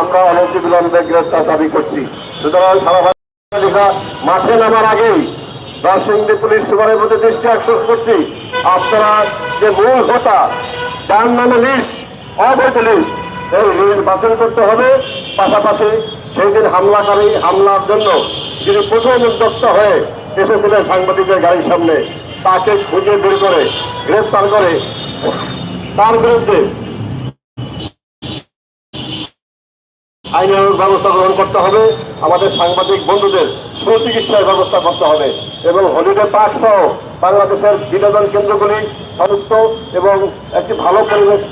আমরা অনতি বিলম্বে গ্রেপ্তার দাবি করছি। সুতরাং সারা বাংলা মাঠে নামার আগেই নরসিংদী পুলিশ সুপারের প্রতি দৃষ্টি আকর্ষণ করছি। আপনারা যে মূল হোতা, যার নামে লিস্ট, অবৈধ লিস্ট, এই লিস্ট বাতিল করতে হবে। পাশাপাশি সেই দিন হামলাকারী হামলার জন্য যিনি প্রথম উদ্যোক্তা হয়ে এসেছিলেন সাংবাদিকের গাড়ির সামনে, তাকে খুঁজে বের করে, গ্রেফতার করে। তার বিরুদ্ধে আইনানুগ ব্যবস্থা গ্রহণ করতে হবে। আমাদের সাংবাদিক বন্ধুদের সুচিকিৎসার ব্যবস্থা করতে হবে এবং হলিডে পার্ক সহ বাংলাদেশের বিনোদন কেন্দ্রগুলি সমস্ত এবং একটি ভালো পরিবেশ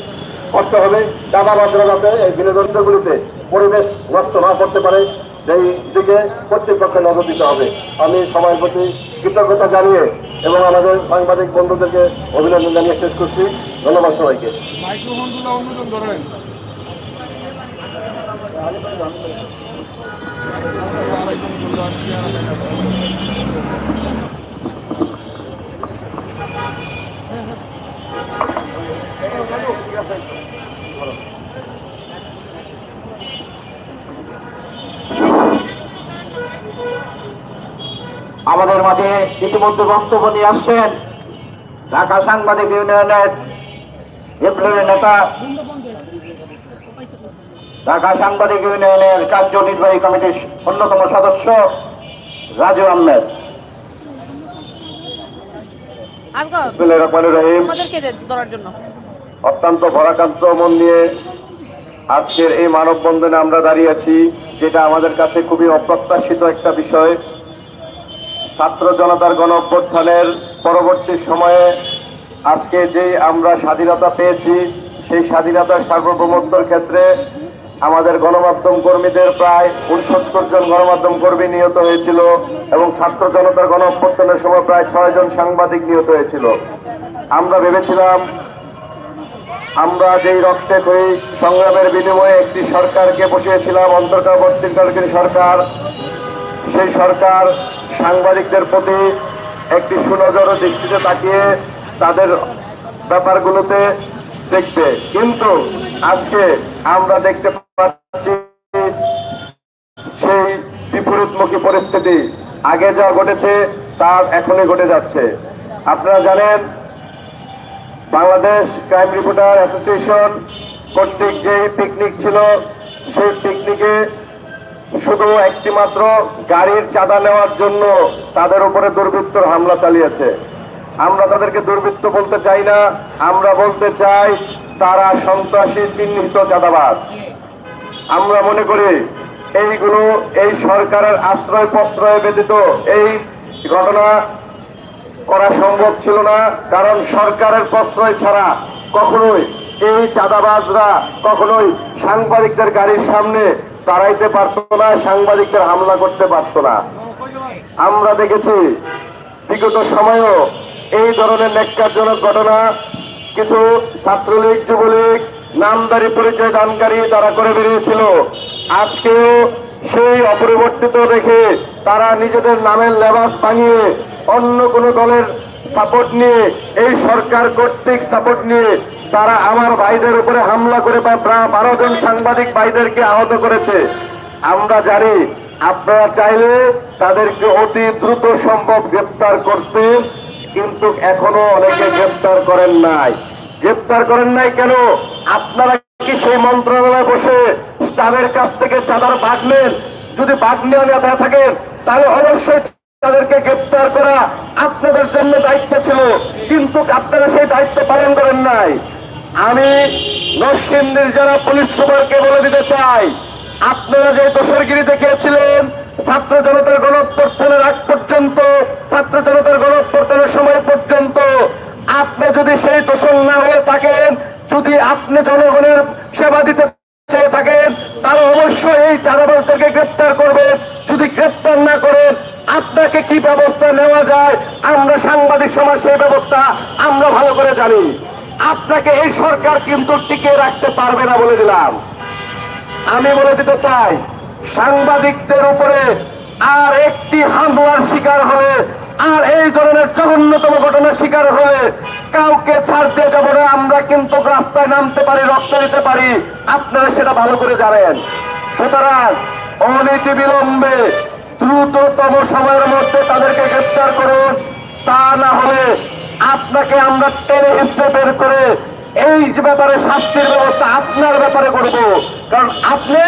করতে হবে। দাদাবাদরা যাতে এই বিনোদন কেন্দ্রগুলিতে পরিবেশ নষ্ট না করতে পারে, সেই দিকে কর্তৃপক্ষের নজর দিতে হবে। আমি সবার প্রতি কৃতজ্ঞতা জানিয়ে এবং আমাদের সাংবাদিক বন্ধুদেরকে অভিনন্দন জানিয়ে শেষ করছি। ধন্যবাদ সবাইকে। আমাদের মাঝে ইতিমধ্যে বক্তব্য নিয়ে আসছেন ঢাকা সাংবাদিক ইউনিয়নের নেতা ঢাকা সাংবাদিক ইউনিয়নের কার্যনির্বাহী কমিটির অন্যতম সদস্য রাজু আহমেদ। অত্যন্ত ভরাকান্ত মন নিয়ে আজকের এই মানববন্ধনে আমরা দাঁড়িয়ে আছি যেটা আমাদের কাছে খুবই অপ্রত্যাশিত একটা বিষয়। ছাত্র জনতার গণ অভ্যুত্থানের পরবর্তী সময়ে আজকে যে আমরা স্বাধীনতা পেয়েছি সেই স্বাধীনতার সার্বভৌমত্বর ক্ষেত্রে আমাদের গণমাধ্যম কর্মীদের প্রায় উনসত্তর জন গণমাধ্যম কর্মী নিহত হয়েছিল এবং ছাত্র জনতার গণ অভ্যুত্থানের সময় প্রায় ছয় জন সাংবাদিক নিহত হয়েছিল। আমরা ভেবেছিলাম, আমরা যেই রক্তে করি সংগ্রামের বিনিময়ে একটি সরকারকে বসিয়েছিলাম, অন্তর্বর্তীকালীন সরকার, সেই সরকার সাংবাদিকদের প্রতি একটি সুনজর দৃষ্টিতে তাকিয়ে তাদের ব্যাপারগুলোতে দেখবে। কিন্তু আজকে আমরা দেখতে পাচ্ছি সেই বিপরীতমুখী পরিস্থিতি। আগে যা ঘটেছে, তা এখনই ঘটে যাচ্ছে। আপনারা জানেন, বাংলাদেশ ক্রাইম রিপোর্টার অ্যাসোসিয়েশন কর্তৃক যে পিকনিক ছিল, সেই পিকনিকে শুধু একটি মাত্র গাড়ির চাঁদা নেওয়ার জন্য তাদের উপরে দুর্বৃত্তর হামলা চালিয়েছে। আমরা তাদেরকে দুর্বৃত্ত বলতে চাই না। আমরা বলতে চাই তারা সন্ত্রাসী চিহ্নিত চাঁদাবাদ আমরা মনে করি এইগুলো এই সরকারের আশ্রয় প্রশ্রয় ব্যতীত এই ঘটনা করা সম্ভব ছিল না, কারণ সরকারের প্রশ্রয় ছাড়া কখনোই এই চাঁদাবাজরা, কখনোই সাংবাদিকদের গাড়ির সামনে দাঁড়াইতে পারতো না, সাংবাদিকদের হামলা করতে পারতো না। আমরা দেখেছি বিগত সময়েও এই ধরনের ন্যাক্কারজনক ঘটনা কিছু ছাত্রলীগ, যুবলীগ, নামদারি পরিচয় দানকারী তারা করে বেরিয়েছিল। আজকেও সেই অপরিবর্তিত রেখে তারা নিজেদের নামের লেবাস ভাঙিয়ে অন্য কোনো দলের সাপোর্ট নিয়ে, এই সরকার কর্তৃক সাপোর্ট নিয়ে তারা আমার ভাইদের উপরে হামলা করে বারো জন সাংবাদিক ভাইদেরকে আহত করেছে। আমরা জানি আপনারা চাইলে তাদেরকে অতি দ্রুত সম্ভব গ্রেপ্তার করতে কিন্তু এখনও অনেকে গ্রেপ্তার করেন নাই। গ্রেপ্তার করেন নাই কেন? আপনারা কি সেই মন্ত্রণালয়ে বসে তাদের কাছ থেকে চাঁদার বাঘ নেন? যদি বাঘ নেওয়া না থাকেন তাহলে অবশ্যই তাদেরকে গ্রেপ্তার করা আপনাদের জন্য দায়িত্ব ছিল, কিন্তু আপনারা সেই দায়িত্ব পালন করেন নাই। আমি নরসিংদীর জেলা পুলিশ সুপারকে বলে দিতে চাই, আপনারা যে দোষরগিরি দেখিয়েছিলেন ছাত্র জনতার গণঅভ্যর্থনের আগ পর্যন্ত, ছাত্র জনতার গণঅভ্যর্থনের সময় পর্যন্ত আপনি যদি সেই দোষণ না হয়ে থাকেন, যদি আপনি জনগণের সেবা দিতে চেয়ে থাকেন, তাহলে অবশ্যই এই চাঁদাবাজদেরকে গ্রেপ্তার করবেন যদি গ্রেপ্তার না করেন আপনাকে কি ব্যবস্থা নেওয়া যায়? আমরা সাংবাদিক সমাজ সেই ব্যবস্থা আমরা ভালো করে জানি। আপনাকে এই সরকার কিন্তু টিকে রাখতে পারবে না বলে দিলাম। আমি বলে দিতে চাই সাংবাদিকদের উপরে আর একটি হামলার শিকার হলে, আর এই ধরনের জঘন্যতম ঘটনার শিকার হলে কাউকে ছাড় দিয়ে যাব না, আমরা কিন্তু রাস্তায় নামতে পারি, রক্ত দিতে পারি। আপনারা সেটা ভালো করে জানেন। সুতরাং অনীতি বিলম্বে দ্রুততম সময়ের মধ্যে তাদেরকে গ্রেফতার করুন। তা না হলে আপনাকে আমরা টেনে হিসেবে বের করে এই ব্যাপারে শাস্তির ব্যবস্থা আপনার ব্যাপারে করব। কারণ আপনি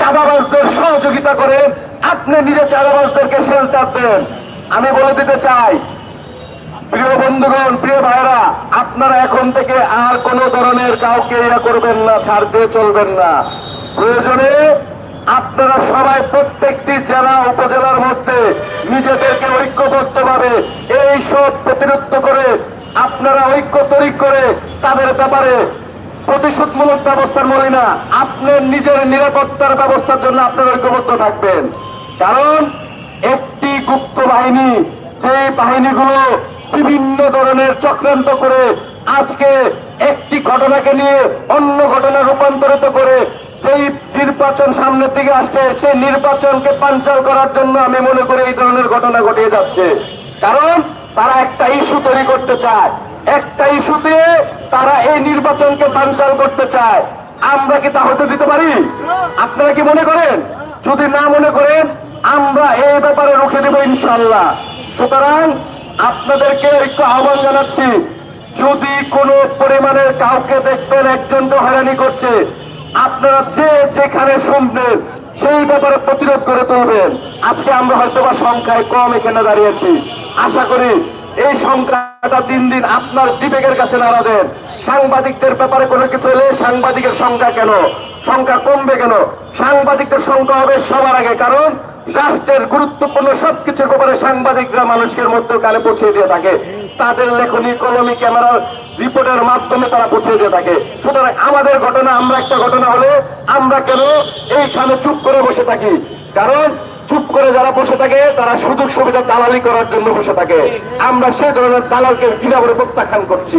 চাঁদাবাজদের সহযোগিতা করেন, আপনি নিজে চাঁদাবাজদেরকে শেল্টার দেন। আমি বলে দিতে চাই, প্রিয় বন্ধুগণ, প্রিয় ভাইরা আপনারা এখন থেকে আর কোন ধরনের কাউকে ইয়া করবেন না, ছাড় দিয়ে চলবেন না। প্রয়োজনে আপনারা সবাই প্রত্যেকটি জেলা, উপজেলার মধ্যে নিজেদেরকে ঐক্যবদ্ধভাবে এই সব প্রতিরোধ করে আপনারা ঐক্য তৈরি করে তাদের ব্যাপারে প্রতিশোধমূলক ব্যবস্থার মলি না। আপনার নিজের নিরাপত্তার ব্যবস্থার জন্য আপনারা ঐক্যবদ্ধ থাকবেন। কারণ একটি গুপ্ত বাহিনী, যে বাহিনীগুলো বিভিন্ন ধরনের চক্রান্ত করে আজকে একটি ঘটনাকে নিয়ে অন্য ঘটনা রূপান্তরিত করে যেই নির্বাচন সামনের দিকে আসছে, সেই নির্বাচনকে পাঞ্চাল করার জন্য আমি মনে করি এই ধরনের ঘটনা ঘটিয়ে যাচ্ছে। কারণ তারা একটা ইস্যু তৈরি করতে চায়। একটা ইস্যুতে তারা এই নির্বাচনকে পাঞ্চাল করতে চায়। আমরা কি তা হতে দিতে পারি? আপনারা কি মনে করেন? যদি না মনে করেন, আমরা এই ব্যাপারে রুখে দেব ইনশাল্লাহ সুতরাং আপনাদেরকে একটু আহ্বান জানাচ্ছি, যদি কোনো পরিমাণের কাউকে দেখবেন একজনকে হয়রানি করছে, আপনারা যে যেখানে শুনবেন, সেই ব্যাপারে প্রতিরোধ করে তুলবেন। আজকে আমরা হয়তো বা সংখ্যায় কম এখানে দাঁড়িয়েছি আশা করি এই সংখ্যাটা দিন দিন আপনার বিবেকের কাছে নাড়া দেন। সাংবাদিকদের ব্যাপারে কোনো কিছু এলে সাংবাদিকের সংখ্যা কেন? সংখ্যা কমবে কেন? সাংবাদিকদের সংখ্যা হবে সবার আগে, কারণ রাষ্ট্রের গুরুত্বপূর্ণ সবকিছুর ব্যাপারে সাংবাদিকরা মানুষের মধ্যে কানে পৌঁছে দিয়ে থাকে। তাদের লেখনী, কলমি ক্যামেরার রিপোর্টের মাধ্যমে তারা পৌঁছে দিয়ে থাকে। সুতরাং আমাদের ঘটনা, আমরা একটা ঘটনা হলে, আমরা কেন এইখানে চুপ করে বসে থাকি? কারণ চুপ করে যারা বসে থাকে, তারা সুযোগ সুবিধা দালালি করার জন্য বসে থাকে। আমরা সেই ধরনের দালালকে ঘৃণা করে প্রত্যাখ্যান করছি।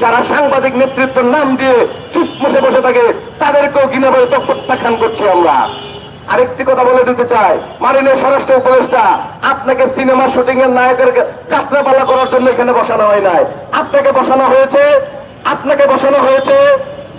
যারা সাংবাদিক নেতৃত্বের নাম দিয়ে চুপ বসে বসে থাকে, তাদেরকেও ঘৃণা করে তো প্রত্যাখ্যান করছি আমরা। আরেকটি কথা বলে দিতে চাই। মারিনের স্বরাষ্ট্র উপদেষ্টা, আপনাকে সিনেমা শুটিং এর নায়কের যাত্রাপালা করার জন্য এখানে বসানো হয় নাই। আপনাকে বসানো হয়েছে, আপনাকে বসানো হয়েছে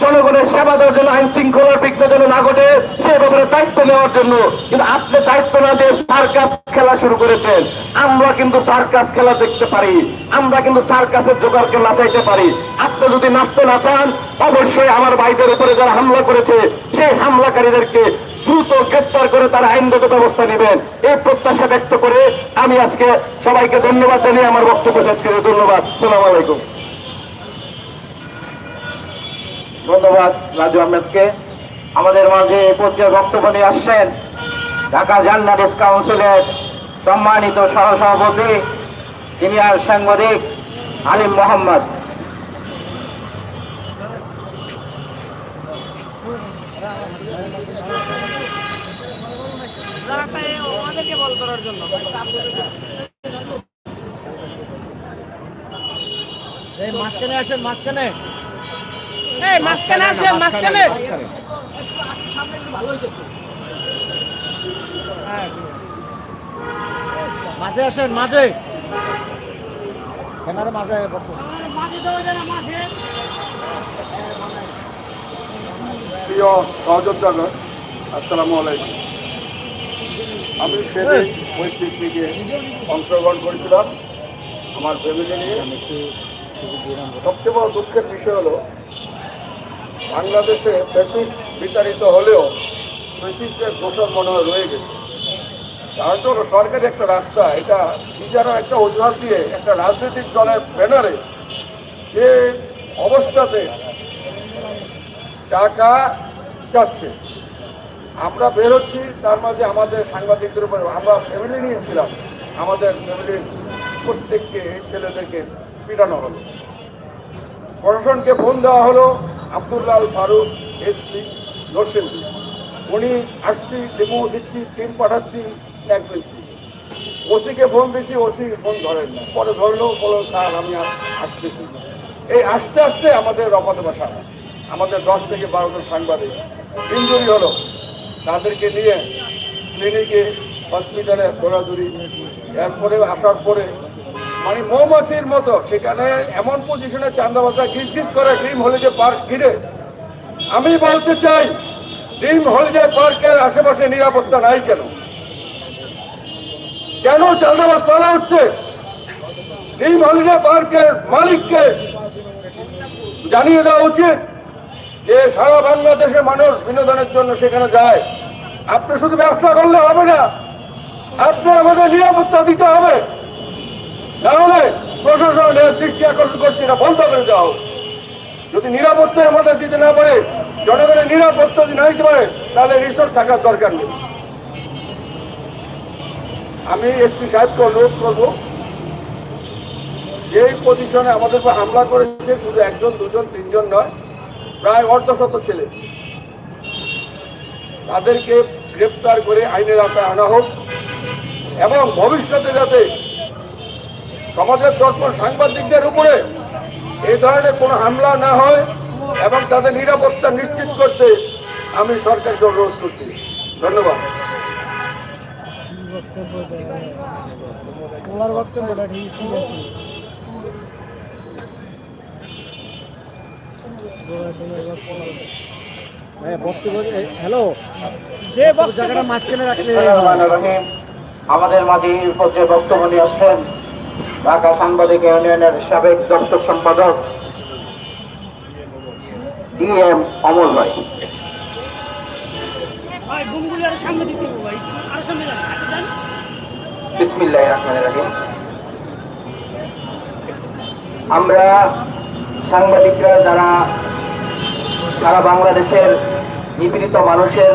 জনগণের সেবা দেওয়ার জন্য, আইন শৃঙ্খলার বিঘ্ন যেন না ঘটে, সে ব্যাপারে দায়িত্ব নেওয়ার জন্য। কিন্তু আপনি দায়িত্ব না দিয়ে সার্কাস খেলা শুরু করেছেন। আমরা কিন্তু সার্কাস খেলা দেখতে পারি। আমরা কিন্তু সার্কাসের জোগাড়কে নাচাইতে পারি। আপনি যদি নাচতে না চান, অবশ্যই আমার ভাইদের উপরে যারা হামলা করেছে, সেই হামলাকারীদেরকে দ্রুত গ্রেপ্তার করে তারা আইনগত ব্যবস্থা নেবেন। এই প্রত্যাশা ব্যক্ত করে আমি আজকে সবাইকে ধন্যবাদ জানিয়ে আমার বক্তব্য শেষ করে ধন্যবাদ। সালাম আলাইকুম। ধন্যবাদ রাজু আহমেদকে। আমাদের মাঝে পর্যায়ে বক্তব্য নিয়ে আসছেন ঢাকা জার্নালিস্ট কাউন্সিলের সম্মানিত সহসভাপতি সিনিয়র সাংবাদিক আলিম মোহাম্মদ যারা পায় ওনাদেরকে বল করার জন্য। এই মাঝখানে আসেন মাঝখানে। এই মাঝখানে আসেন মাঝখানে। মাঝে আসেন মাঝে। ক্যামেরা মাঝে। প্রিয় সহযোদ্ধাগণ আসসালামু আলাইকুম। আমি সেদিন ওই পিকনিকে অংশগ্রহণ করেছিলাম। আমার ফ্যামিলি নিয়ে। সবচেয়ে বড় দুঃখের বিষয় হলো, বাংলাদেশে ফেসিস্ট বিতাড়িত হলেও ফেসিস্টের দোষর মনে হয় রয়ে গেছে। কারণ তো সরকারি একটা রাস্তা, এটা নিজেরা একটা অজুহাত দিয়ে একটা রাজনৈতিক দলের ব্যানারে যে অবস্থাতে টাকা যাচ্ছে। আমরা বেরোচ্ছি, তার মাঝে আমাদের সাংবাদিকদের উপরে আমরা ফ্যামিলি নিয়েছিলাম। আমাদের ফ্যামিলির প্রত্যেককে ছেলেদেরকে পিটানো হলো। প্রশাসনকে ফোন দেওয়া হলো, আব্দুল্লাল ফারুক এসপি নরসিং উনি আসছি ডেমো দিচ্ছি টিম পাঠাচ্ছি, এক পেয়েছি। ওসিকে ফোন দিচ্ছি ওসি ফোন ধরেন না পরে ধরলো বলো স্যার, আমি আসতেছি এই আস্তে আস্তে আমাদের রপাতে বসা। আমাদের দশ থেকে বারো জন সাংবাদিক। ইঞ্জুরি হলো তাদেরকে নিয়ে ক্লিনিকে, হসপিটালে দৌড়াদৌড়ি। এরপরে আসার পরে মানে মৌমাছির মতো, সেখানে এমন পজিশনে চান্দাবাজা গিজ গিজ করে ড্রিম হলিডে পার্ক ঘিরে। আমি বলতে চাই ড্রিম হলিডে পার্কের আশেপাশে নিরাপত্তা নাই কেন? কেন চান্দাবাজ বলা হচ্ছে? ড্রিম হলিডে পার্কের মালিককে জানিয়ে দেওয়া উচিত। যে সারা বাংলাদেশের মানুষ বিনোদনের জন্য সেখানে যায়, আপনি শুধু ব্যবসা করলে হবে না আপনি আমাদের নিরাপত্তা দিতে হবে তাহলে প্রশাসনের দৃষ্টি আকর্ষণ করছে না বন্ধ করে দেওয়া হোক। যদি নিরাপত্তা আমাদের দিতে না পারে, জনগণের নিরাপত্তা যদি না দিতে পারে, তাহলে রিসোর্ট থাকার দরকার নেই আমি এসপি সাহেবকে অনুরোধ করব যে পজিশনে আমাদের হামলা করেছে, শুধু একজন, দুজন, তিনজন নয় প্রায় অর্ধশত ছেলে। তাদেরকে গ্রেপ্তার করে আইনের আওতায় আনা হোক এবং ভবিষ্যতে যাতে সমাজের দর্পণ সাংবাদিকদের উপরে এই ধরনের কোনো হামলা না হয় এবং তাদের নিরাপত্তা নিশ্চিত করতে আমি সরকারকে অনুরোধ করছি। ধন্যবাদ। তোমার বক্তব্যটা ঠিক আছে হ্যাঁ বক্তব্য হ্যালো যে জায়গাটা মাঝখানে রাখলে বিসমিল্লাহির রহমানির রহিম। আমাদের মাঝে পর্যায়ে বক্তব্য নিয়ে আসছেন ঢাকা সাংবাদিক ইউনিয়নের সাবেক দপ্তর সম্পাদক ডি এম অমল ভাই। বিসমিল্লাহ রহমান রহিম। আমরা সাংবাদিকরা যারা সারা বাংলাদেশের নিপীড়িত মানুষের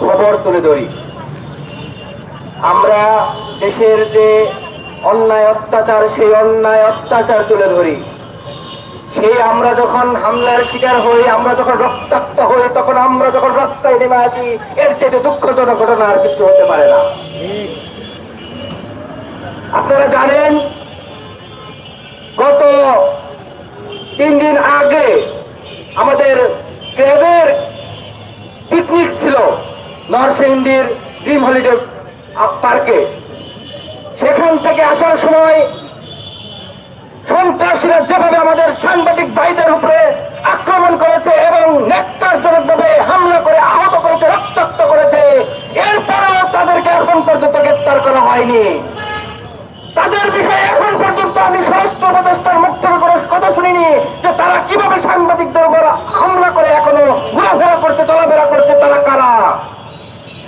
খবর তুলে ধরি। আমরা দেশের যে অন্যায় অত্যাচার, সেই অন্যায় অত্যাচার তুলে ধরি। সেই আমরা যখন হামলার শিকার হই, আমরা যখন রক্তাক্ত হই, তখন আমরা যখন রাস্তায় নেমে আসি, এর চেয়ে দুঃখজনক ঘটনা আর কিছু হতে পারে না। আপনারা জানেন, গত তিন দিন আগে আমাদের ক্রেবের পিকনিক ছিল নরসিংদীর ড্রিম হলিডে পার্কে সেখান থেকে আসার সময় সন্ত্রাসীরা যেভাবে আমাদের সাংবাদিক ভাইদের উপরে আক্রমণ করেছে এবং নেককারজনকভাবে হামলা করে আহত করেছে, রক্তাক্ত করেছে, এরপরেও তাদেরকে এখন পর্যন্ত গ্রেপ্তার করা হয়নি। তাদের বিষয়ে এখন পর্যন্ত আমি স্বরাষ্ট্র উপদেষ্টার মুখ থেকে কোনো কথা শুনিনি যে তারা কীভাবে সাংবাদিকদের উপর হামলা করে এখনও ঘোরাফেরা করছে, চলাফেরা করছে, তারা কারা?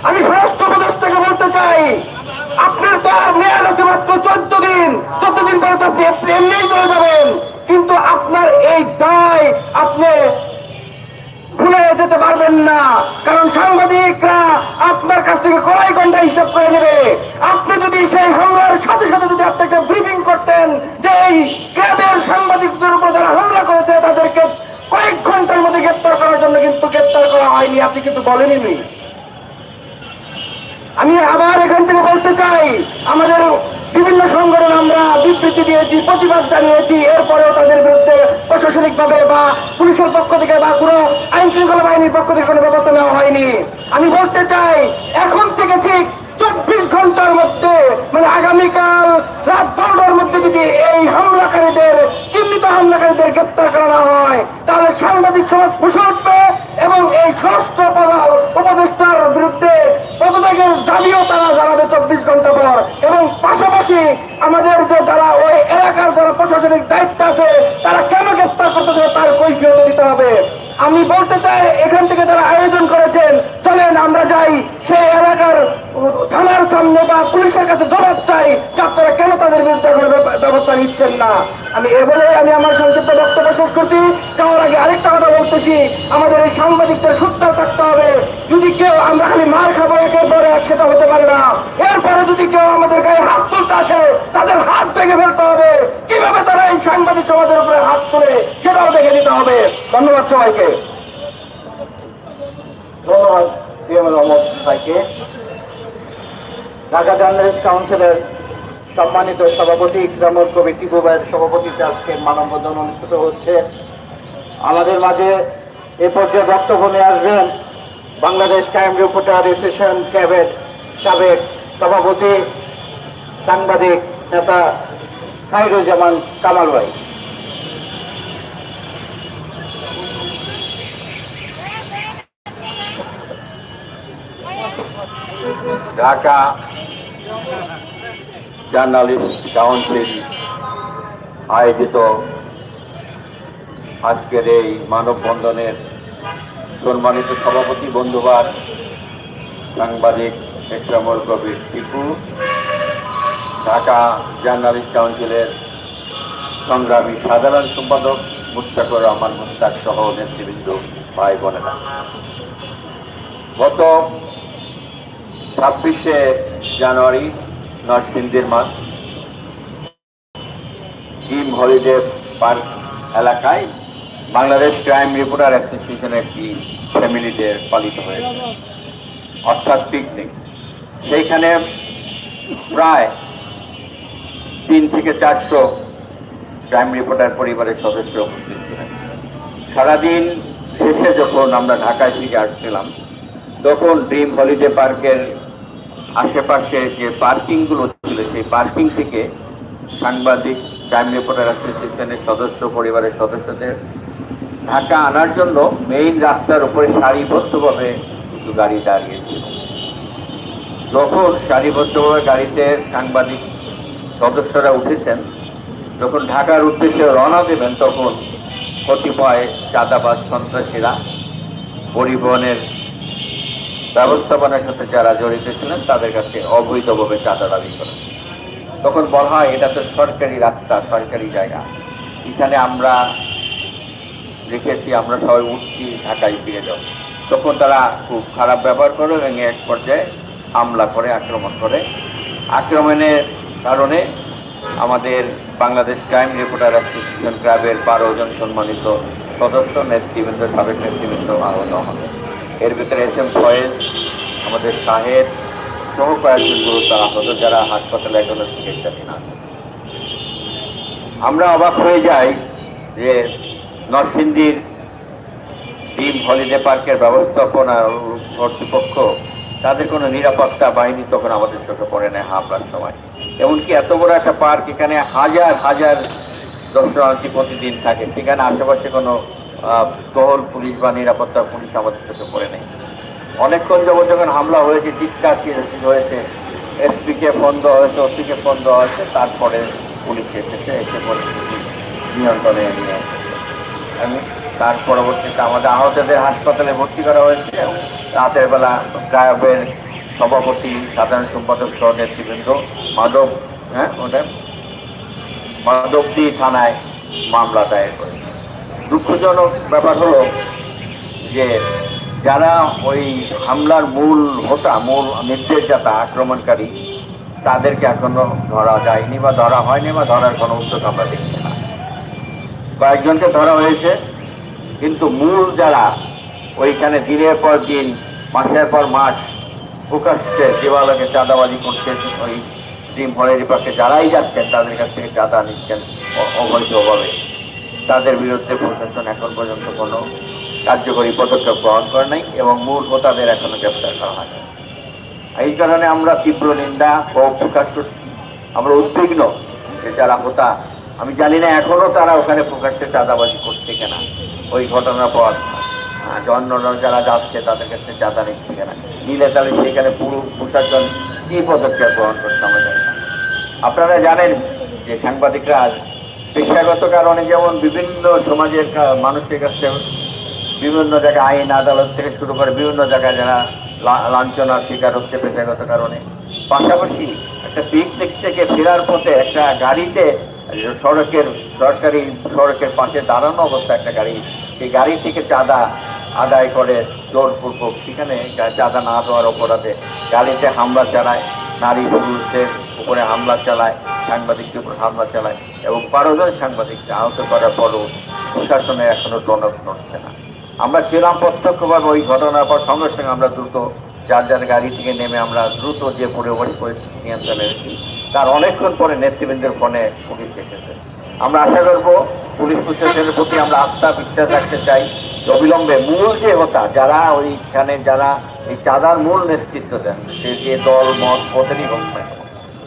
আমি স্বরাষ্ট্র উপদেষ্টাকে বলতে চাই, আপনার তো আর মেয়াদ আছে মাত্র চোদ্দ দিন। চোদ্দ দিন পরে তো আপনি এমনিই চলে যাবেন। কিন্তু আপনার এই দায় আপনি ভুলে যেতে পারবেন না। কারণ সাংবাদিকরা আপনার কাছ থেকে কড়াই ঘণ্টা হিসাব করে নেবে। আপনি যদি সেই হামলার সাথে সাথে যদি আপনাকে ব্রিফিং করতেন যে এই ক্লাবের সাংবাদিকদের উপর যারা হামলা করেছে, তাদেরকে কয়েক ঘণ্টার মধ্যে গ্রেপ্তার করার জন্য কিন্তু গ্রেপ্তার করা হয়নি। আপনি কিন্তু বলেননি আমি আবার এখান থেকে বলতে চাই, আমাদের বিভিন্ন সংগঠন আমরা বিবৃতি দিয়েছি, প্রতিবাদ জানিয়েছি, এরপরেও তাদের বিরুদ্ধে প্রশাসনিকভাবে বা পুলিশের পক্ষ থেকে বা কোনো আইন শৃঙ্খলা বাহিনীর পক্ষ থেকে কোনো ব্যবস্থা নেওয়া হয়নি। আমি বলতে চাই, এখন থেকে ঠিক চব্বিশ ঘণ্টার মধ্যে মানে আগামীকাল রাত বারোটার মধ্যে যদি এই হামলাকারীদের, চিহ্নিত হামলাকারীদের গ্রেপ্তার করা না হয়, তাহলে সাংবাদিক সমাজ ফুসে উঠবে এবং এই প্রধান উপদেষ্টার বিরুদ্ধে পদত্যাগের দাবিও তারা জানাবে চব্বিশ ঘণ্টা পর। এবং পাশাপাশি আমাদের যে যারা ওই এলাকার যারা প্রশাসনিক দায়িত্ব আছে, তারা কেন গ্রেপ্তার করতে করতেছে তার কৈফিয়ত দিতে হবে। আমি বলতে চাই, এখান থেকে যারা আয়োজন করেছেন, চলেন আমরা যাই। সেই এলাকার থানার সামনে বা পুলিশের কাছে জবাব চাই যে আপনারা কেন তাদের বিরুদ্ধে ব্যবস্থা নিচ্ছেন না। আমি এ বলে আমি আমার সংক্ষিপ্ত বক্তব্য শেষ করছি। যাওয়ার আগে আরেকটা কথা বলতেছি। আমাদের এই সাংবাদিকদের সত্য থাকতে হবে। যদি কেউ আমরা খালি মার খাব একের পরে এক, সেটা হতে পারে না। এরপরে যদি কেউ আমাদের গায়ে হাত তুলতে আসে, তাদের হাত ভেঙে ফেলতে হবে। কীভাবে তারা এই সাংবাদিক সমাজের উপরে হাত তুলে, সেটাও দেখে দিতে হবে। ধন্যবাদ সবাইকে। ধন্যবাদ। ডিএমএল আহমদ ভাইকে। ঢাকা জার্নালিস্ট কাউন্সিলের সম্মানিত সভাপতি ইকরামুল কবি টিপু ভাইয়ের সভাপতিতে আজকে মানববন্ধন অনুষ্ঠিত হচ্ছে। আমাদের মাঝে এ পর্যায়ে বক্তব্য নিয়ে আসবেন বাংলাদেশ ক্রাইম রিপোর্টার অ্যাসোসিয়েশন ক্যাবের সাবেক সভাপতি সাংবাদিক নেতা খাইরুজ্জামান কামাল ভাই। ঢাকা, জার্নালিস্ট, কাউন্সিল, আয়োজিত আজকের এই মানববন্ধনের সম্মানিত সভাপতি বন্ধুবার সাংবাদিক একরামুল কবির টিপু, ঢাকা জার্নালিস্ট কাউন্সিলের সংগ্রামী সাধারণ সম্পাদক মুস্তাকুর রহমান মুস্তাক সহ নেতৃবৃন্দ ভাই বোনেরা গত ছাব্বিশে জানুয়ারি নরসিংদীর মাস জিম হলিডে পার্ক এলাকায় বাংলাদেশ ক্রাইম রিপোর্টার অ্যাসোসিয়েশনের একটি ফ্যামিলি ডে পালিত হয়েছে। অর্থাৎ পিকনিক। সেইখানে প্রায় তিন থেকে চারশো ক্রাইম রিপোর্টার পরিবারের সদস্য উপস্থিত ছিলেন। সারাদিন শেষে যখন আমরা ঢাকায় থেকে আসছিলাম, তখন ড্রিম হলিডে পার্কের আশেপাশে যে পার্কিংগুলো ছিল, সেই পার্কিং থেকে সাংবাদিক ক্রাইম রিপোর্টার অ্যাসোসিয়েশনের সদস্য, পরিবারের সদস্যদের ঢাকা আনার জন্য মেইন রাস্তার উপরে সারিবদ্ধভাবে কিছু গাড়ি দাঁড়িয়েছিল যখন সারিবদ্ধভাবে গাড়িতে সাংবাদিক সদস্যরা উঠেছেন, যখন ঢাকার উদ্দেশ্যে রওনা দেবেন, তখন কতিপয় চাঁদাবাজ সন্ত্রাসীরা পরিবহনের ব্যবস্থাপনার সাথে যারা জড়িত ছিলেন, তাদের কাছে অবৈধভাবে চাঁদা দাবি করেন তখন বলা হয়, এটা তো সরকারি রাস্তা, সরকারি জায়গা। এখানে আমরা দেখেছি, আমরা সবাই উঠছি, ঢাকায় ফিরে যাব তখন তারা খুব খারাপ ব্যবহার করে এবং এক পর্যায়ে হামলা করে, আক্রমণ করে। আক্রমণের কারণে আমাদের বাংলাদেশ ক্রাইম রিপোর্টার অ্যাসোসিয়েশন ক্লাবের বারো জন সম্মানিত সদস্য, নেতৃবৃন্দ, সাবেক নেতৃবৃন্দ আহত হন। এর ভিতরে এস এম ফয়েজ আমাদের সাহেব সহ কয়েকজন গুরুতর আহত যারা হাসপাতালে এখনও চিকিৎসাধীন আছে আমরা অবাক হয়ে যাই যে নরসিংদীর ডিম হলিডে পার্কের ব্যবস্থাপনা কর্তৃপক্ষ তাদের কোনো নিরাপত্তা বাহিনী তখন আমাদের চোখে পড়ে না হামলার সময়। এমনকি এত বড় একটা পার্ক এখানে হাজার হাজার দর্শনার্থী প্রতিদিন থাকে। সেখানে আশেপাশে কোনো টহল পুলিশ বা নিরাপত্তা পুলিশ আমাদের চোখে পড়ে নেই। অনেকক্ষণ যাবত যখন হামলা হয়েছে, চিৎকার হয়েছে, এসপিকে ফোন দেওয়া হয়েছে, ওসিকে ফোন দেওয়া হয়েছে, তারপরে পুলিশ এসেছে, এসে পরিস্থিতি নিয়ন্ত্রণে নিয়ে এবং তার পরবর্তীতে আমাদের আহতদের হাসপাতালে ভর্তি করা হয়েছে এবং রাতের বেলা গায়বের সভাপতি, সাধারণ সম্পাদক সহ নেতৃবৃন্দ মাধব হ্যাঁ ওটা মাধবদী থানায় মামলা দায়ের করেছে। দুঃখজনক ব্যাপার হলো যে যারা ওই হামলার মূল হোতা, মূল নির্দেশদাতা, আক্রমণকারী, তাদেরকে এখনও ধরা যায়নি বা ধরা হয়নি বা ধরার কোনো উদ্যোগ আমরা দেখছি না। কয়েকজনকে ধরা হয়েছে, কিন্তু মূল যারা ওইখানে দিনের পর দিন, মাসের পর মাস প্রকাশ্যে দেওয়ালকে চাঁদাবাজি করছেন ওই ডিম হলের পাশে যারাই যাচ্ছেন, তাদের কাছ থেকে চাঁদা নিচ্ছেন অবৈধভাবে। তাদের বিরুদ্ধে প্রশাসন এখন পর্যন্ত কোনো কার্যকরী পদক্ষেপ গ্রহণ করে নাই এবং মূল হোতাদের এখনও গ্রেপ্তার করা হয়নি। এই কারণে আমরা তীব্র নিন্দা ও প্রকাশ করছি। আমরা উদ্বিগ্ন যে যারা হোতা আমি জানি না এখনও তারা ওখানে প্রকাশ্যে চাঁদাবাজি করছে কিনা। ওই ঘটনার পর আহ, যারা যাচ্ছে তাদের কাছে চাঁদা নিচ্ছে কিনা। নিলে তাহলে সেখানে পুরো প্রশাসন কি পদক্ষেপ গ্রহণ করছে আমরা জানি না। আপনারা জানেন যে সাংবাদিকরা পেশাগত কারণে যেমন বিভিন্ন সমাজের মানুষের কাছে বিভিন্ন জায়গায় আইন, আদালত থেকে শুরু করে বিভিন্ন জায়গায় যারা লাঞ্ছনার শিকার হচ্ছে পেশাগত কারণে। পাশাপাশি একটা পিকনিক থেকে ফেরার পথে একটা গাড়িতে সড়কের, সরকারি সড়কের পাশে দাঁড়ানো অবস্থা একটা গাড়ি। সেই গাড়ি থেকে চাঁদা আদায় করে জোরপূর্বক। সেখানে চাঁদা না দেওয়ার অপরাধে গাড়িতে হামলা চালায় নারী পুরুষদের। উপরে হামলা চালায়, সাংবাদিকদের উপর হামলা চালায় এবং বারো জন সাংবাদিককে আহত করার পরও প্রশাসনের এখনও টনক নড়ছে না। আমরা ছিলাম প্রত্যক্ষভাবে ওই ঘটনার পর সঙ্গে সঙ্গে আমরা দ্রুত যার যার গাড়ি থেকে নেমে আমরা দ্রুত যে পরিবেশ পরিস্থিতি নিয়ন্ত্রণে এনেছি তার অনেকক্ষণ পরে নেতৃবৃন্দের ফোনে পুলিশ এসেছে। আমরা আশা করব পুলিশ প্রশাসনের প্রতি আমরা আস্থা, বিশ্বাস রাখতে চাই অবিলম্বে মূল যে হতা যারা ওইখানে, যারা এই চাঁদার মূল নেতৃত্ব দেন, সে যে দল, মত পথেরই হোক না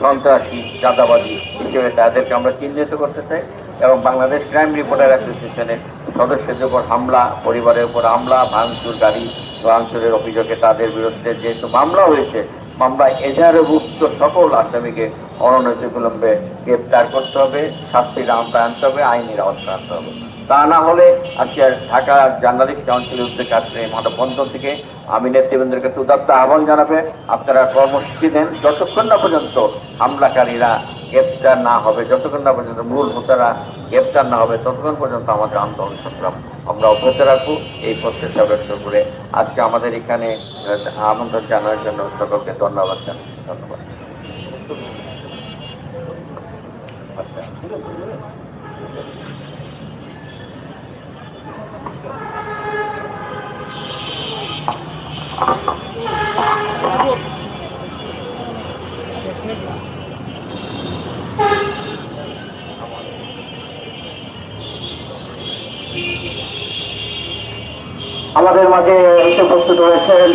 সন্ত্রাসী চাঁদাবাদী হিসেবে তাদেরকে আমরা চিহ্নিত করতে চাই এবং বাংলাদেশ ক্রাইম রিপোর্টার অ্যাসোসিয়েশনের সদস্যদের উপর হামলা, পরিবারের উপর হামলা, ভাঙচুর, গাড়ি ভাঙচুরের অভিযোগে তাদের বিরুদ্ধে যেহেতু মামলা হয়েছে, মামলায় এজাহারভুক্ত সকল আসামিকে অননতিবিলম্বে গ্রেপ্তার করতে হবে, শাস্তির আওতায় আনতে হবে আইনের আওতায় আনতে হবে। তা না হলে আজকে ঢাকা জার্নালিস্ট কাউন্সিলের উদ্যোগে আজকে এই মানববন্ধন থেকে আমি নেতৃবৃন্দের কাছে উদাত্ত আহ্বান জানাবে। আপনারা কর্মসূচি দেন যতক্ষণ না পর্যন্ত হামলাকারীরা গ্রেপ্তার না হবে, যতক্ষণ না পর্যন্ত মূল হোতারা গ্রেপ্তার না হবে, ততক্ষণ পর্যন্ত আমাদের আন্দোলন সংগ্রাম আমরা অব্যাহত রাখব। এই প্রচেষ্টা ব্যক্ত করে আজকে আমাদের এখানে আমন্ত্রণ জানানোর জন্য সকলকে ধন্যবাদ জানাই ধন্যবাদ। আচ্ছা। আমাদের মাঝে এসে উপস্থিত হয়েছেন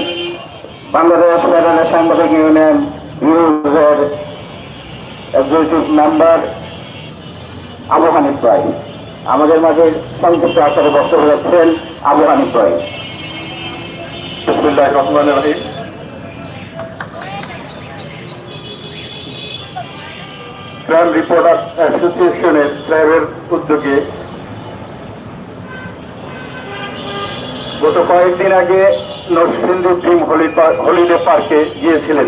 বাংলাদেশ ফেডারেল সাংবাদিক ইউনিয়ন নিউজের এক্সিকিউটিভ মেম্বার আবু হানিফ ভাই। আমাদের মাঝে সংক্ষিপ্ত আকারে বক্তব্য রাখছেন আবু হানিফ ভাই। ক্রাইম রিপোর্টার অ্যাসোসিয়েশনের ক্রাইমের উদ্যোগে গত কয়েকদিন আগে নরসিংদী ড্রিম হলিডে পার্কে গিয়েছিলেন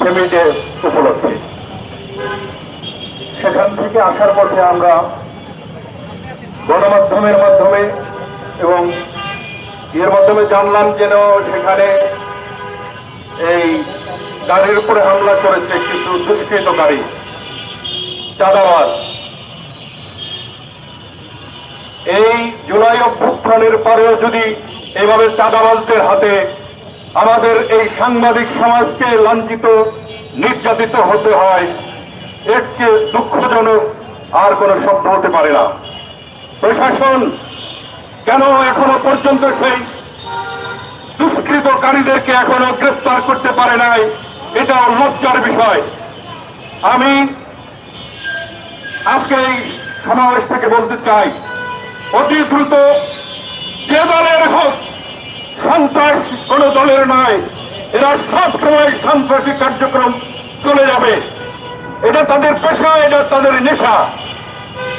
ফ্যামিলি ডে উপলক্ষে। সেখান থেকে আসার পথে আমরা গণমাধ্যমের মাধ্যমে এবং এর মাধ্যমে জানলাম যেন সেখানে এই গাড়ির উপরে হামলা করেছে কিছু দুষ্কৃতকারী। চাঁদাবাজ। এই জুলাই অভ্যুত্থানের পরেও যদি এভাবে চাঁদাবাজদের হাতে আমাদের এই সাংবাদিক সমাজকে লাঞ্ছিত, নির্যাতিত হতে হয়, এর চেয়ে দুঃখজনক আর কোনো শব্দ হতে পারে না। প্রশাসন কেন এখনও পর্যন্ত সেই দুষ্কৃতকারীদেরকে এখনও গ্রেফতার করতে পারে নাই এটা লজ্জার বিষয়। আমি আজকে এই সমাবেশ থেকে বলতে চাই, অতি দ্রুত যে দলের হোক সন্ত্রাস কোন দলের নয়, এরা সব সময় সন্ত্রাসী কার্যক্রম চলে যাবে। এটা তাদের পেশা, এটা তাদের নেশা।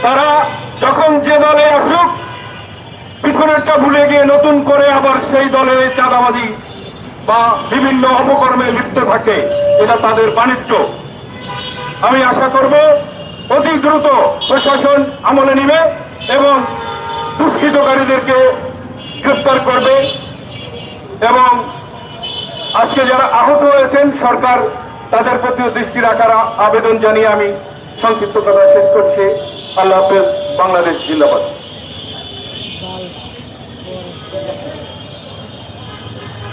তারা যখন যে দলে আসুক, পিছনেরটা ভুলে গিয়ে নতুন করে আবার সেই দলে চাঁদাবাজি বা বিভিন্ন অপকর্মে লিপ্ত থাকে, এটা তাদের বাণিজ্য। আমি আশা করব অতি দ্রুত প্রশাসন আমলে নিবে এবং দুষ্কৃতকারীদেরকে গ্রেপ্তার করবে এবং আজকে যারা আহত হয়েছেন, সরকার তাদের প্রতিও দৃষ্টি রাখার আবেদন জানিয়ে আমি সংক্ষিপ্ত কথা শেষ করছি। আল্লাহ হাফেজ। বাংলাদেশ জিন্দাবাদ।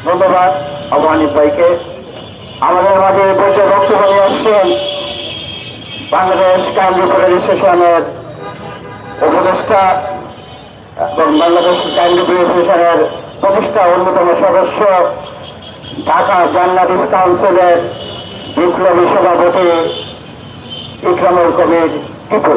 ধন্যবাদ আবু ভাইকে। আমাদের মাঝে বসে বক্তব্য আসছেন বাংলাদেশ রিপোর্টার অ্যাসোসিয়েশনের উপদেষ্টা এবং বাংলাদেশ রিপোর্টার অ্যাসোসিয়েশনের প্রতিষ্ঠা অন্যতম সদস্য ঢাকা জার্নালিস্ট কাউন্সিলের বিপ্লবী সভাপতি ইকরামুল কবির টিপু।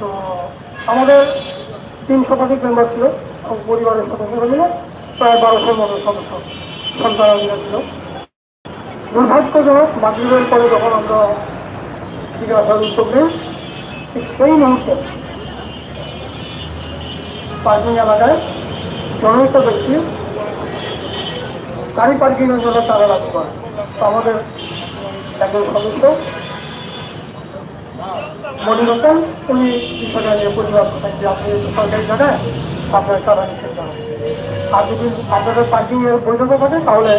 তো আমাদের তিন শতাধিক মেম্বার ছিল পরিবারের সদস্যরা মিলে প্রায় বারোশোর মতো সদস্য সন্তানাদিরা ছিল। দুর্ভাগ্যজনক মাতৃবের পরে যখন আমরা ফিরে আসার উদ্যোগ নিই, ঠিক সেই মুহূর্তে পার্কিং এলাকায় জনৈক ব্যক্তি গাড়ি পার্কিংয়ের জন্য তারা লাগু করে। তো আমাদের একজন সদস্য মনির হোসেন, উনি বিষয়টা পরিবার করেন আপনি সরকারি জায়গায় আপনার নিচ্ছেন কেন আর যদি আপনাদের পার্কিং এর বৈধতা থাকে, তাহলে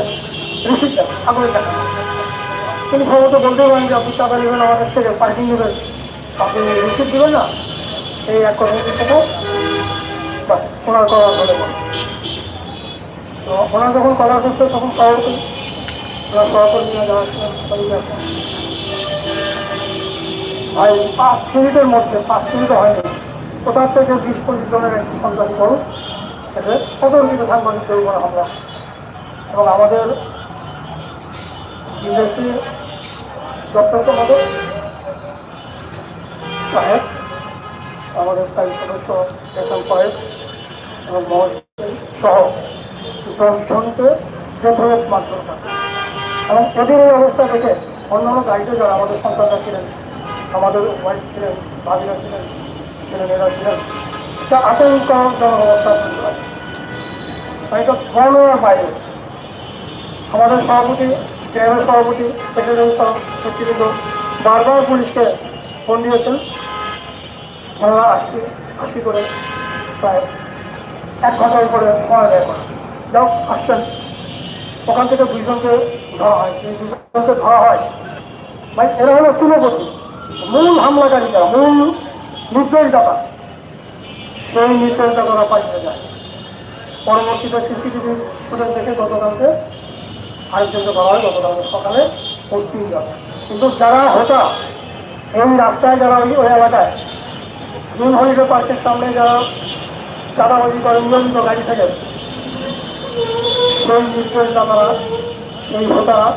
রিসিপ্ট দেন আগুনের টাকা তিনি সম্ভবত বলতে পারেন যে, আপনি চাঁদা নেবেন কাছ থেকে, পার্কিং নেবেন। আপনি রিসিভ দেবেন না? এই এক কথা থেকে ওনার করার বলে তো ওনার যখন করার করছে তখন করি ওনার সহকর্মীরা যারা ছিলেন, সবাই আসেন ভাই, পাঁচ মিনিটের মধ্যে, পাঁচ মিনিট হয়নি। কোথার থেকে বিশ পঁচিশ জনের একটি সন্ত্রাসী দল এসে অতর্কিত সাংবাদিকদের উপরে হামলা এবং আমাদের বিদেশি ডক্টর আমাদের সাহেব, আমাদের স্থায়ী সদস্য এস এম কয়েক এবং সহ দশজনকে মারধর করে। এবং এদের এই অবস্থা থেকে অন্যান্য দায়িত্ব যারা আমাদের সন্তানরা ছিলেন আমাদের ওয়াইফ ছিলেন ভাবিরা ছিলেন, ছেলেমেয়েরা ছিলেন। এটা আতঙ্কজনক অবস্থা তৈরি হয় এটা বর্ণনার বাইরে। আমাদের সভাপতি ক্যাবের সভাপতি, সেক্রেটারি নেতৃবৃন্দ বারবার পুলিশকে ফোন দিয়েছেন। ওনারা আসি আসি করে প্রায় এক ঘণ্টার উপরে সময় ব্যয় করে যাও আসছেন। ওখান থেকে দুইজনকে ধরা হয়। দুজনকে ধরা হয় মানে এরা হলো চুলোপতি মূল হামলাকারী মূল নির্দেশদাতা সেই নির্দেশদাতারা পালিয়ে যায়। পরবর্তীতে সিসিটিভি ফুটেজ দেখে গতকালকে আরেকজনকে ধরা হয় গতকালকে সকালে ওই তিনজন কিন্তু যারা হতা, এই রাস্তায় যারা ওই ওই এলাকায় গ্রিন হলিডে পার্কের সামনে যারা চাঁদাবাজি করে, নিয়মিত গাড়ি থেকে, সেই নির্দেশদাতারা সেই হোতারা,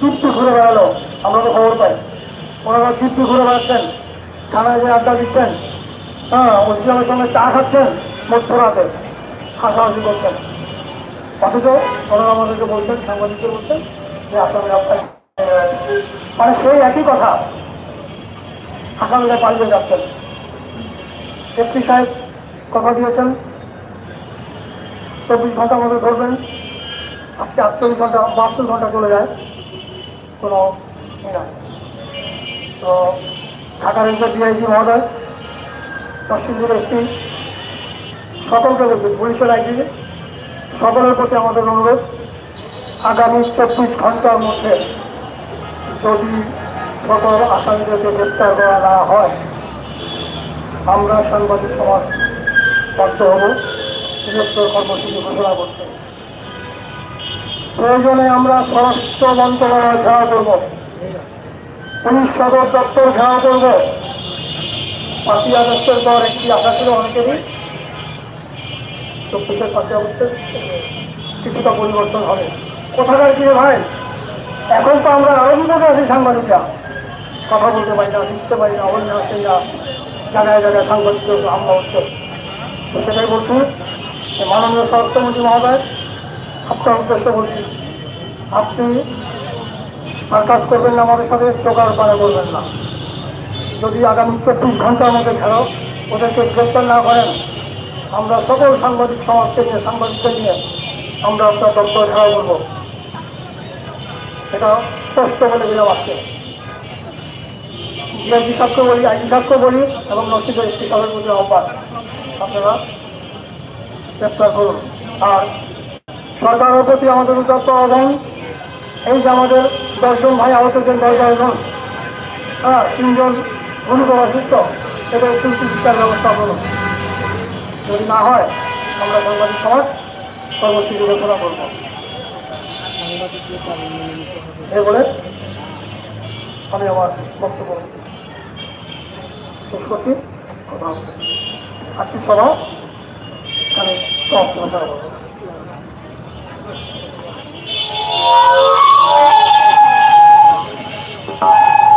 দীপ্তি ঘুরে বেড়ালো। আমরা তো খবর পাই। ওনারা দীপ্তি ঘুরে বেড়াচ্ছেন থানায় যে আড্ডা দিচ্ছেন হ্যাঁ মুসলিমের সঙ্গে চা খাচ্ছেন মধ্যরাতে হাসাহাসি করছেন। অথচ ওনারা আমাদেরকে বলছেন সাংবাদিকদের বলছেন যে আসামি গেছে। মানে সেই একই কথা। আসামিরা পালিয়ে যাচ্ছেন। এসপি সাহেব কথা দিয়েছেন। চব্বিশ ঘণ্টার মধ্যে ধরবেন। আজকে আটচল্লিশ ঘণ্টা, বাহাত্তর ঘণ্টা চলে যায়। কোনো নাই। তো ঢাকা রেঞ্জের ডিআইজি মহোদয় তহসিলদার এসপি, সকলকে বলছি, পুলিশের আইজি সকলের প্রতি আমাদের অনুরোধ, আগামী চব্বিশ ঘণ্টার মধ্যে যদি সকল আসামিদেরকে গ্রেপ্তার করা না হয়, আমরা সাংবাদিক সমাজ বাধ্য হব বৃহত্তর কর্মসূচি ঘোষণা করতে। প্রয়োজনে আমরা স্বরাষ্ট্র মন্ত্রণালয় ঘেরাও করব। পুলিশ সদর দপ্তর ঘেরাও করব। পাঁচই আগস্টের পর একটি আশা ছিল অনেকেরই। চব্বিশের পাঁচই আগস্টের কিছুটা পরিবর্তন হবে। কোথাকার কি ভাই? এখন তো আমরা বিপদে আছি সাংবাদিকরা। কথা বলতে পারি না, লিখতে পারি না অন্য আসেন না জায়গায় জায়গায় সাংবাদিকদের হামলা হচ্ছে। তো সেটাই বলছি মাননীয় স্বরাষ্ট্রমন্ত্রী মহোদয়, আপনার উদ্দেশ্যে বলছি, আপনি আর কাজ করবেন না, আমাদের সাথে চোখার পারে করবেন না। যদি আগামী চব্বিশ ঘণ্টার মধ্যে ঘেরাও ওদেরকে গ্রেপ্তার না করেন, আমরা সকল সাংবাদিক সমাজকে নিয়ে, সাংবাদিকদের নিয়ে আমরা আপনার দপ্তর ঘেরাও করব। এটা স্পষ্ট বলে দিলাম আজকে। ডিআইজি সাহেবকে বলি আইজি সাহেবকে বলি এবং নসিবের এসপি সাহেবের প্রতি আহ্বান। আপনারা গ্রেপ্তার করুন। আর সরকারের প্রতি আমাদের উদ্যত আহ্বান, এই যে আমাদের দশজন ভাই, আহত হয়েছেন, দশ দশজন হ্যাঁ তিনজন গুরুতর অসুস্থ। এদের সুচিকিৎসার ব্যবস্থা করুন যদি না হয়, আমরা সাংবাদিক সমাজ কর্মসূচি ঘোষণা করব। এ বলে আমি আমার বক্তব্য শেষ করছি। কথা আজকে সভা, এখানে সমাপ্ত ঘোষণা করব। you